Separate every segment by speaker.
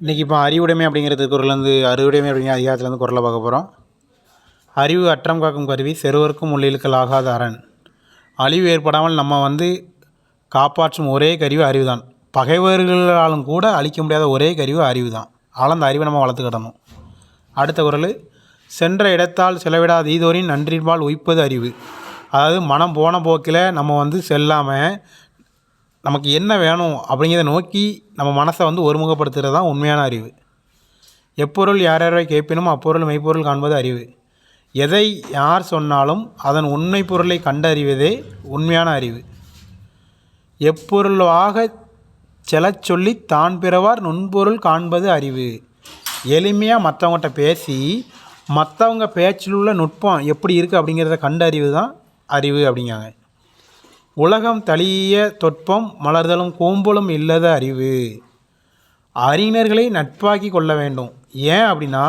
Speaker 1: இன்றைக்கி இப்போ அறிவுடைமை அப்படிங்கிறது குரல்லேருந்து அறிவுடைமை அப்படிங்கிற அதிகாரத்துலேருந்து குரலை பார்க்க போகிறோம் அறிவு அற்றம் காக்கும் கருவி செருவருக்கும் உள்ளிழுக்கல் ஆகாத அரண். அழிவு ஏற்படாமல் நம்ம வந்து காப்பாற்றும் ஒரே கருவி அறிவு தான் பகைவர்களாலும் கூட அழிக்க முடியாத ஒரே கருவி அறிவு தான் ஆனால் அந்த அறிவை நம்ம வளர்த்துக்கிடணும் அடுத்த குரல் சென்ற இடத்தால் செலவிடாத ஈதோரின் நன்றின்பால் உய்ப்பது அறிவு. அதாவது மனம் போன போக்கில் நம்ம வந்து செல்லாமல் நமக்கு என்ன வேணும் அப்படிங்கிறத நோக்கி நம்ம மனசை வந்து ஒருமுகப்படுத்துகிறது தான் உண்மையான அறிவு. எப்பொருள் யார் யாரை கேட்பினும் அப்பொருள் மெய்ப்பொருள் காண்பது அறிவு. எதை யார் சொன்னாலும் அதன் உண்மை பொருளை கண்டறிவதே உண்மையான அறிவு. எப்பொருளாக செலச் சொல்லி தான் பிறவார் நுண்பொருள் காண்பது அறிவு. எளிமையாக மற்றவங்கள்ட்ட பேசி மற்றவங்க பேச்சில் உள்ள நுட்பம் எப்படி இருக்குது அப்படிங்கிறத கண்டறிவு தான் அறிவு அப்படிங்காங்க உலகம் தழிய தொட்பம் மலர்தலும் கூம்பலும் இல்லத அறிவு. அறிஞர்களை நட்பாக்கி கொள்ள வேண்டும். ஏன் அப்படின்னா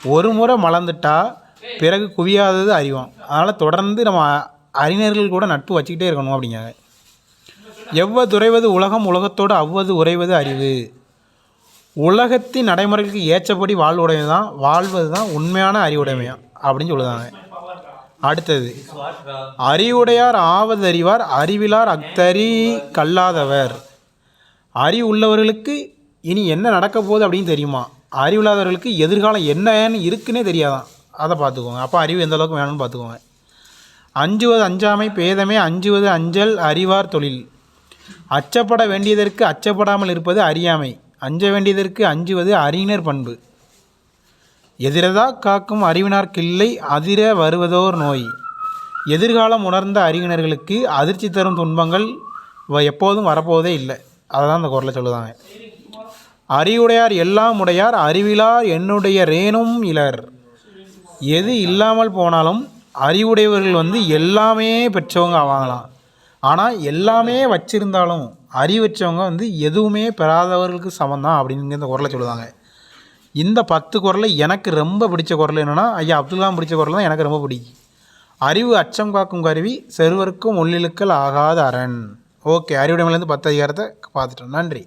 Speaker 1: ஒரு முறை மலர்ந்துட்டா பிறகு குவியாதது அறிவோம். அதனால் தொடர்ந்து நம்ம அறிஞர்கள் கூட நட்பு வச்சுக்கிட்டே இருக்கணும் அப்படிங்காங்க எவ்வது உறைவது உலகம் உலகத்தோடு அவ்வது உறைவது அறிவு. உலகத்தின் நடைமுறைகளுக்கு ஏற்றபடி வாழ்வுடைமை தான் வாழ்வது தான் உண்மையான அறிவுடைமையா அப்படின்னு சொல்லுதாங்க. அடுத்தது அறிவுடையார் ஆவதறிவார் அறிவிலார் அக்தறி கல்லாதவர். அறிவு உள்ளவர்களுக்கு இனி என்ன நடக்க போகுது அப்படின்னு தெரியுமா? அறிவில்லாதவர்களுக்கு எதிர்காலம் என்னன்னு இருக்குன்னே தெரியாதான். அதை பார்த்துக்கோங்க. அப்போ அறிவு எந்த அளவுக்கு வேணும்னு பார்த்துக்கோங்க. அஞ்சுவது அஞ்சாமை பேதமே அஞ்சுவது அஞ்சல் அறிவார் தொழில். அச்சப்பட வேண்டியதற்கு அச்சப்படாமல் இருப்பது அறியாமை. அஞ்ச வேண்டியதற்கு அஞ்சுவது அறிஞர் பண்பு. எதிரதா காக்கும் அறிவினார்க்கில்லை அதிர வருவதோர் நோய். எதிர்காலம் உணர்ந்த அறிவினர்களுக்கு அதிர்ச்சி தரும் துன்பங்கள் வ- எப்போதும் வரப்போவதே இல்லை. அதை தான் இந்த குரலை சொல்லுதாங்க. அறிவுடையார் எல்லாம் உடையார் அறிவிலார் என்னுடைய ரேனும் இலர். எது இல்லாமல் போனாலும் அறிவுடையவர்கள் வந்து எல்லாமே பெற்றவங்க ஆவாங்களாம். ஆனால் எல்லாமே வச்சிருந்தாலும் அறிவு வச்சவங்க வந்து எதுவுமே பெறாதவர்களுக்கு சமம் அப்படிங்கிற இந்த குரலை சொல்லுவாங்க இந்த பத்து குரலை எனக்கு ரொம்ப பிடிச்ச குரல் என்னென்னா ஐயா அப்துல்லாம் பிடிச்ச குரல் தான் எனக்கு ரொம்ப பிடிக்கும். அறிவு அச்சம் காக்கும் கருவி செருவருக்கும் உள்ளிழுக்கல் ஆகாத அரண். ஓகே அறிவுடைமையிலேருந்து பத்து அதிகாரத்தை பார்த்துட்டோம். நன்றி.